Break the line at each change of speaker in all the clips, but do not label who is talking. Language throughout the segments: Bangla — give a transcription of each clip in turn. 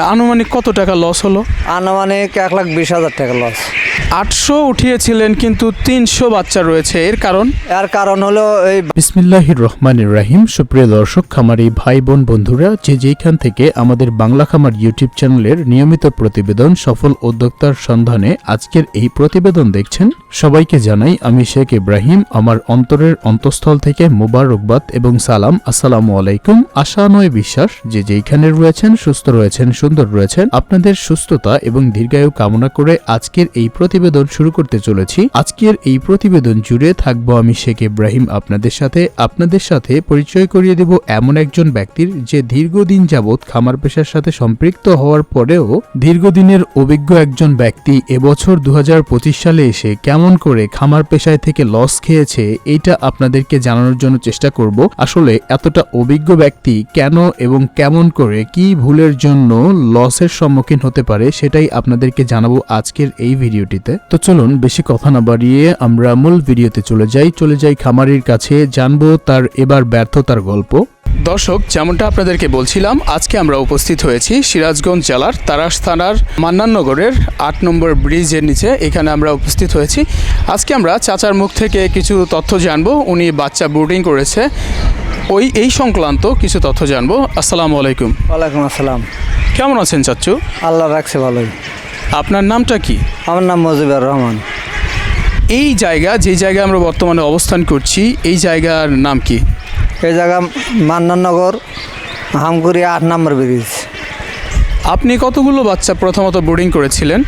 আনুমানিক কত টাকা লস হলো?
আনুমানিক এক লাখ বিশ হাজার টাকা লস
আটশো উঠিয়েছিলেন কিন্তু তিনশো বাচ্চা রয়েছে। এর কারণ?
এর কারণ হলো এই
বিসমিল্লাহির রহমানির রাহিম। সুপ্রিয় দর্শক খামারি ভাই বোন বন্ধুরা যে যেখান থেকে আমাদের বাংলা খামার ইউটিউব চ্যানেলের নিয়মিত প্রতিবেদন সফল উদ্যোক্তার সন্ধানে আজকের এই প্রতিবেদন দেখছেন সবাইকে জানাই আমি শেখ ইব্রাহিম। আমার অন্তরের অন্তঃস্থল থেকে মোবারকবাদ এবং সালাম। আসসালামু আলাইকুম। আশা নয় বিশ্বাস যে যেইখানে রয়েছেন সুস্থ রয়েছেন সুন্দর রয়েছেন। আপনাদের সুস্থতা এবং দীর্ঘায়ু কামনা করে আজকের এই প্রতিবেদন শুরু করতে চলেছি। আজকের এই প্রতিবেদন জুড়ে থাকব আমি শেখ ইব্রাহিম আপনাদের সাথে। আপনাদের সাথে পরিচয় করিয়ে দেব এমন একজন ব্যক্তির যে দীর্ঘদিন যাবৎ খামার পেশার সাথে সম্পৃক্ত হওয়ার পরেও দীর্ঘদিনের অভিজ্ঞ একজন ব্যক্তি এবছর দু হাজার পঁচিশ সালে এসে কেমন করে খামার পেশায় থেকে লস খেয়েছে, এইটা আপনাদেরকে জানানোর জন্য চেষ্টা করব। আসলে এতটা অভিজ্ঞ ব্যক্তি কেন এবং কেমন করে, কি ভুলের জন্য লসের সম্মুখীন হতে পারে, সেটাই আপনাদেরকে জানাব আজকের এই ভিডিওটিতে। তো চলুন, বেশি কথা না বাড়িয়ে আমরা মূল ভিডিওতে চলে যাই। চলে যাই খামারির কাছে, জানব তার এবার ব্যর্থতার গল্প।
দর্শক, যেমনটা আপনাদেরকে বলছিলাম, আজকে আমরা উপস্থিত হয়েছি সিরাজগঞ্জ জেলার তারাস থানার মান্নাননগরের আট নম্বর ব্রিজের নিচে। এখানে আমরা উপস্থিত হয়েছি। আজকে আমরা চাচার মুখ থেকে কিছু তথ্য জানব। উনি বাচ্চা বোর্ডিং করেছে। ওই, এই সংক্রান্ত কিছু তথ্য জানব। আসসালামু আলাইকুম।
ওয়ালাইকুম আসসালাম।
কেমন আছেন চাচ্চু?
আল্লাহ রাখছে ভালোই।
আপনার নামটা কি?
আমার নাম মজিবুর রহমান।
এই জায়গা যে জায়গায় আমরা বর্তমানে অবস্থান করছি এই জায়গার নাম কি?
এই জায়গা মান্নানগর হামগুড়ি আট নম্বর ব্রিজ।
আপনি কতগুলো বাচ্চা প্রথমত বোর্ডিং করেছিলেন?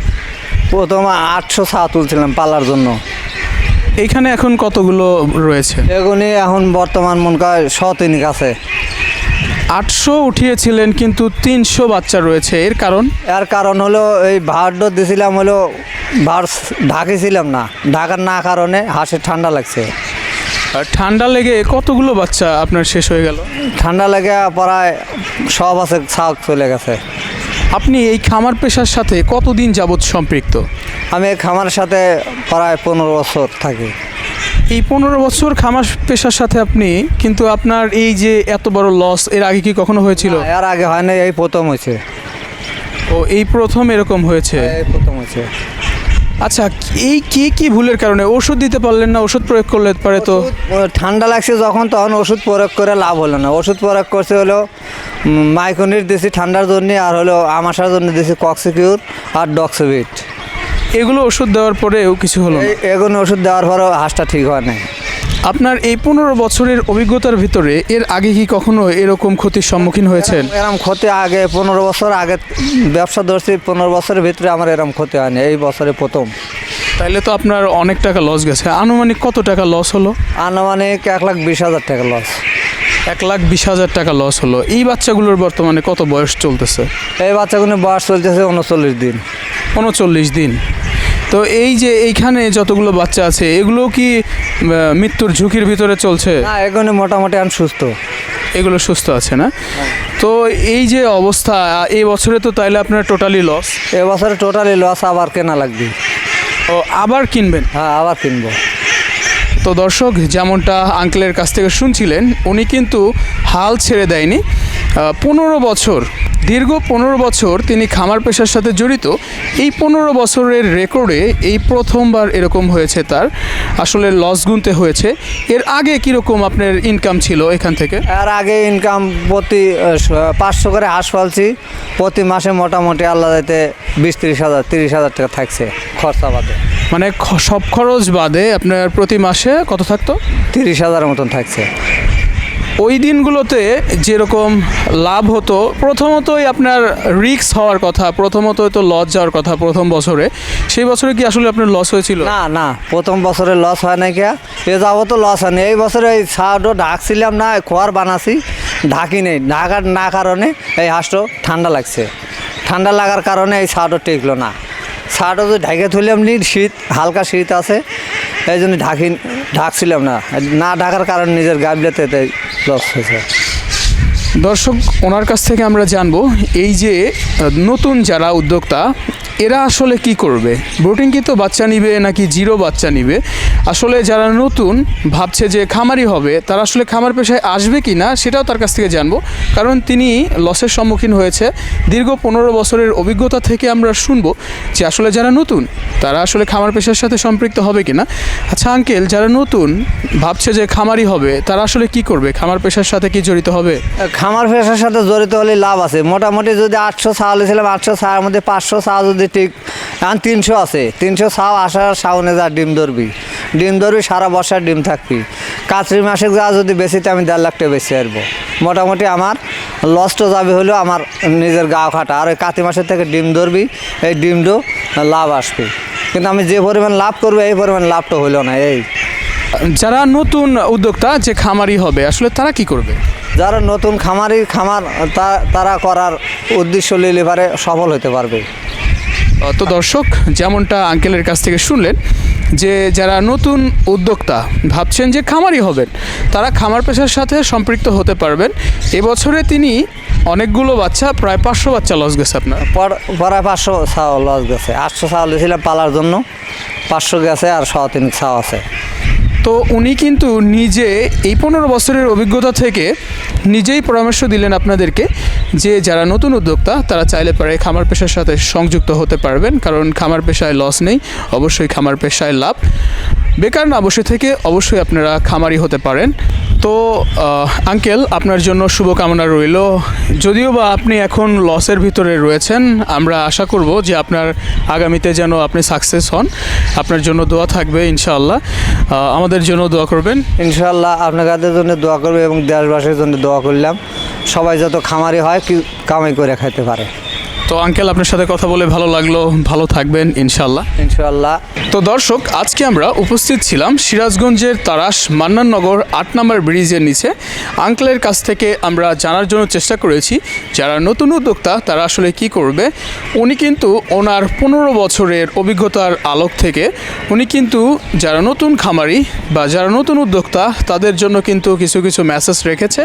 প্রথম আটশো ছা তুলছিলাম পালার জন্য।
এইখানে এখন কতগুলো রয়েছে?
এগুলি এখন বর্তমান মনে কর শতিনিক আছে
আটশো উঠিয়েছিলেন কিন্তু তিনশো বাচ্চা রয়েছে। এর কারণ?
এর কারণ হলো এই ভাড় দিছিলাম হলো ভাড় ঢাকিছিলাম না। ঢাকার না কারণে হাঁসের ঠান্ডা লাগছে।
আর ঠান্ডা লেগে কতগুলো বাচ্চা আপনার শেষ হয়ে গেল?
ঠান্ডা লেগে প্রায় সব আছে ছাক চলে গেছে।
আপনি এই খামার পেশার সাথে কতদিন যাবৎ সম্পৃক্ত?
আমি এই খামারের সাথে প্রায় পনেরো বছর থাকি।
এই পনেরো বছর খামার পেশার সাথে আপনি কিন্তু আপনার এই যে এত বড় লস এর আগে কি কখনো হয়েছিল?
এর আগে হয় না এই প্রথম হয়েছে।
ও এই প্রথম এরকম হয়েছে?
এই প্রথম হয়েছে।
আচ্ছা এই কি কি ভুলের কারণে? ওষুধ দিতে পারলেন না ওষুধ প্রয়োগ করলে পারে তো?
ঠান্ডা লাগছে যখন তখন ওষুধ প্রয়োগ করে লাভ হলো না। ওষুধ প্রয়োগ করছে হলো মাইকনির দিছি ঠান্ডার জন্য আর হলো আমাশার জন্য দিছি কক্সিকিউর আর ডক্সিবিট
এগুলো ওষুধ দেওয়ার পরেও কিছু হলো না?
এগুলো ওষুধ দেওয়ার পরও হাঁসটা ঠিক হয় না
আপনার এই পনেরো বছরের অভিজ্ঞতার ভিতরে এর আগে কি কখনো এরকম ক্ষতির সম্মুখীন হয়েছেন?
এরম ক্ষতি আগে পনেরো বছর আগে ব্যবসা ধরছি পনেরো বছরের ভিতরে আমার এরম ক্ষতি হয়নি এই বছরে প্রথম।
তাইলে তো আপনার অনেক টাকা লস গেছে। আনুমানিক কত টাকা লস হলো?
আনুমানিক এক লাখ বিশ হাজার টাকা লস
এক লাখ বিশ হাজার টাকা লস হলো। এই বাচ্চাগুলোর বর্তমানে কত বয়স চলতেছে?
এই বাচ্চাগুলো বয়স চলতেছে উনচল্লিশ দিন।
উনচল্লিশ দিন। তো এই যে এইখানে যতগুলো বাচ্চা আছে এগুলো কি মৃত্যুর ঝুঁকির ভিতরে চলছে?
না এগুলো মোটামুটি আমি সুস্থ।
এগুলো সুস্থ আছে না? তো এই যে অবস্থা এই বছরে তো তাইলে আপনার টোটালি লস
এবছরে টোটালি লস আবার কেনা লাগবে।
ও আবার কিনবেন?
হ্যাঁ আবার কিনবো।
তো দর্শক যেমনটা আঙ্কেলের কাছ থেকে শুনছিলেন উনি কিন্তু হাল ছেড়ে দেয়নি। পনেরো বছর দীর্ঘ পনেরো বছর তিনি খামার পেশার সাথে জড়িত। এই পনেরো বছরের রেকর্ডে এই প্রথমবার এরকম হয়েছে তার। আসলে লস গুনতে হয়েছে। এর আগে কীরকম আপনার ইনকাম ছিল এখান থেকে?
এর আগে ইনকাম প্রতি পাঁচশো করে হাঁস পালছি। প্রতি মাসে মোটামুটি আল্লাহ যাতে বিশ তিরিশ হাজার তিরিশ হাজার টাকা থাকছে খরচা বাদে।
মানে সব খরচ বাদে আপনার প্রতি মাসে কত থাকতো?
তিরিশ হাজার মতন থাকছে।
ওই দিনগুলোতে যেরকম লাভ হতো, প্রথমতই আপনার রিক্স হওয়ার কথা, প্রথমতই তো লস যাওয়ার কথা প্রথম বছরে। সেই বছরে কি আসলে আপনার লস হয়েছিল?
না না, প্রথম বছরে লস হয় না কিয়া? এ যাব তো লস হয়নি এই বছরে এই ছাড়ও ঢাকছিলাম না খোয়ার বানাছি, ঢাকি নেই। ঢাকার না কারণে এই হাঁসটা ঠান্ডা লাগছে। ঠান্ডা লাগার কারণে এই ছাড়ও টিকলো না। ছাড়ও যদি ঢাকে তুললাম নি, শীত, হালকা শীত আছে, এই জন্য ঢাকি, ঢাকছিলাম না। না ঢাকার কারণে নিজের গাবলেতে হয়েছে
দর্শক, ওনার কাছ থেকে আমরা জানব, এই যে নতুন যারা উদ্যোক্তা, এরা আসলে কি করবে? ব্রোটিং কি তো বাচ্চা নিবে নাকি জিরো বাচ্চা নিবে? আসলে যারা নতুন ভাবছে যে খামারি হবে, তারা আসলে খামার পেশায় আসবে কি না সেটাও তার কাছ থেকে জানব। কারণ তিনি লসের সম্মুখীন হয়েছে। দীর্ঘ পনেরো বছরের অভিজ্ঞতা থেকে আমরা শুনব যে আসলে যারা নতুন, তারা আসলে খামার পেশার সাথে সম্পৃক্ত হবে কি না। আচ্ছা আঙ্কেল, যারা নতুন ভাবছে যে খামারি হবে, তারা আসলে কি করবে? খামার পেশার সাথে কি জড়িত হবে?
খামার পেশার সাথে জড়িত হলে লাভ আছে। মোটামুটি যদি আটশো ছাওয়ালে ছিলাম আটশো ছাওয়ার মধ্যে পাঁচশো ছাওয়া যদি ঠিক এখন তিনশো আছে। তিনশো ছাও আসার শাওনে যা ডিম ধরবি। ডিম ধরবি সারা বর্ষার ডিম থাকবি। কাতরি মাসে যা যদি বেশিতে আমি দেড় লাখ টাকা বেশি আসব মোটামুটি আমার লসটা যাবে হলেও আমার নিজের গা খাটা আর ওই কাতি মাসের থেকে ডিম ধরবি এই ডিমটো লাভ আসবে। কিন্তু আমি যে পরিমাণ লাভ করব এই পরিমাণ লাভটা হইল না এই।
যারা নতুন উদ্যোক্তা যে খামারি হবে আসলে তারা কি করবে?
যারা নতুন খামারি খামার তা- তারা করার উদ্দেশ্য নিলে পারে সফল হতে পারবে।
তো দর্শক যেমনটা আঙ্কেলের কাছ থেকে শুনলেন যে যারা নতুন উদ্যোক্তা ভাবছেন যে খামারি হবেন, তারা খামার পেশার সাথে সম্পৃক্ত হতে পারবেন। এবছরে তিনি অনেকগুলো বাচ্চা, প্রায় পাঁচশো বাচ্চা লস গেছে আপনার।
পর- পরে পাঁচশো ছাওয়া লস গেছে। আটশো ছাওয়া দিয়েছিলাম পালার জন্য, পাঁচশো গেছে আর ছ তিন ছাওয়া আছে।
তো উনি কিন্তু নিজে এই পনেরো বছরের অভিজ্ঞতা থেকে নিজেই পরামর্শ দিলেন আপনাদেরকে যে যারা নতুন উদ্যোক্তা, তারা চাইলে পারে খামার পেশার সাথে সংযুক্ত হতে পারবেন। কারণ খামার পেশায় লস নেই, অবশ্যই খামার পেশায় লাভ। বেকার না বসে থেকে অবশ্যই আপনারা খামারি হতে পারেন। তো আঙ্কেল, আপনার জন্য শুভকামনা রইল। যদিও বা আপনি এখন লসের ভিতরে রয়েছেন, আমরা আশা করব যে আপনার আগামীতে যেন আপনি সাকসেস হন। আপনার জন্য দোয়া থাকবে, ইনশাআল্লাহ। আমাদের জন্য দোয়া করবেন।
ইনশাল্লাহ আপনাদের জন্য দোয়া করবে এবং দেশবাসীর জন্য দোয়া করলাম। সবাই যত খামারি হয় কামাই করে খাইতে পারে।
তো আঙ্কেল আপনার সাথে কথা বলে ভালো লাগল। ভালো থাকবেন ইনশাল্লাহ
ইনশাল্লাহ
তো দর্শক আজকে আমরা উপস্থিত ছিলাম সিরাজগঞ্জের তারাস মান্নাননগর আট নম্বর ব্রিজের নিচে। আঙ্কেলের কাছ থেকে আমরা জানার জন্য চেষ্টা করেছি যারা নতুন উদ্যোক্তা তারা আসলে কি করবে? উনি কিন্তু ওনার পনেরো বছরের অভিজ্ঞতার আলোক থেকে উনি কিন্তু যারা নতুন খামারি বা যারা নতুন উদ্যোক্তা তাদের জন্য কিন্তু কিছু কিছু মেসেজ রেখেছে।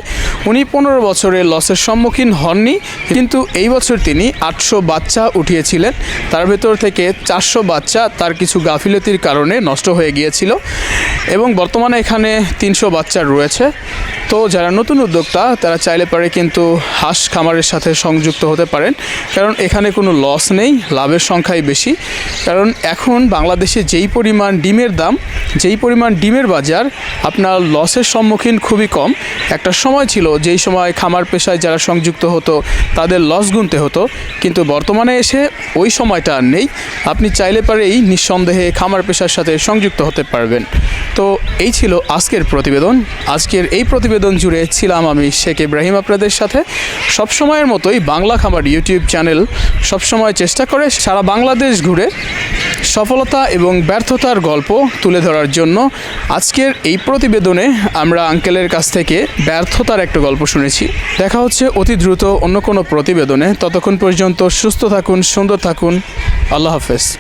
উনি পনেরো বছরের লসের সম্মুখীন হননি কিন্তু এই বছর তিনি আটশো বাচ্চা উঠিয়েছিলেন। তার ভেতর থেকে চারশো বাচ্চা তার কিছু গাফিলতির কারণে নষ্ট হয়ে গিয়েছিল এবং বর্তমানে এখানে তিনশো বাচ্চা রয়েছে। তো যারা নতুন উদ্যোক্তা, তারা চাইলে পারে কিন্তু হাঁস খামারের সাথে সংযুক্ত হতে পারেন। কারণ এখানে কোনো লস নেই, লাভের সংখ্যাই বেশি। কারণ এখন বাংলাদেশে যেই পরিমাণ ডিমের দাম, যেই পরিমাণ ডিমের বাজার, আপনার লসের সম্মুখীন খুবই কম। একটা সময় ছিল যেই সময় খামার পেশায় যারা সংযুক্ত হতো, তাদের লস গুনতে হতো। কিন্তু বর্তমানে এসে ওই সময়টা আর নেই। আপনি চাইলে পারেই নিঃসন্দেহে খামার পেশার সাথে সংযুক্ত হতে পারবেন। তো এই ছিল আজকের প্রতিবেদন। আজকের এই প্রতিবেদন জুড়ে ছিলাম আমি শেখ ইব্রাহিম আপনাদের সাথে। সবসময়ের মতোই বাংলা খামার ইউটিউব চ্যানেল সবসময় চেষ্টা করে সারা বাংলাদেশ ঘুরে সফলতা এবং ব্যর্থতার গল্প তুলে ধরার জন্য আজকের এই প্রতিবেদনে আমরা আঙ্কেলের কাছ থেকে ব্যর্থতার একটা গল্প শুনেছি। দেখা হচ্ছে অতি দ্রুত অন্য কোনো প্রতিবেদনে। ততক্ষণ পর্যন্ত সুস্থ থাকুন, সুন্দর থাকুন। আল্লাহ হাফেজ।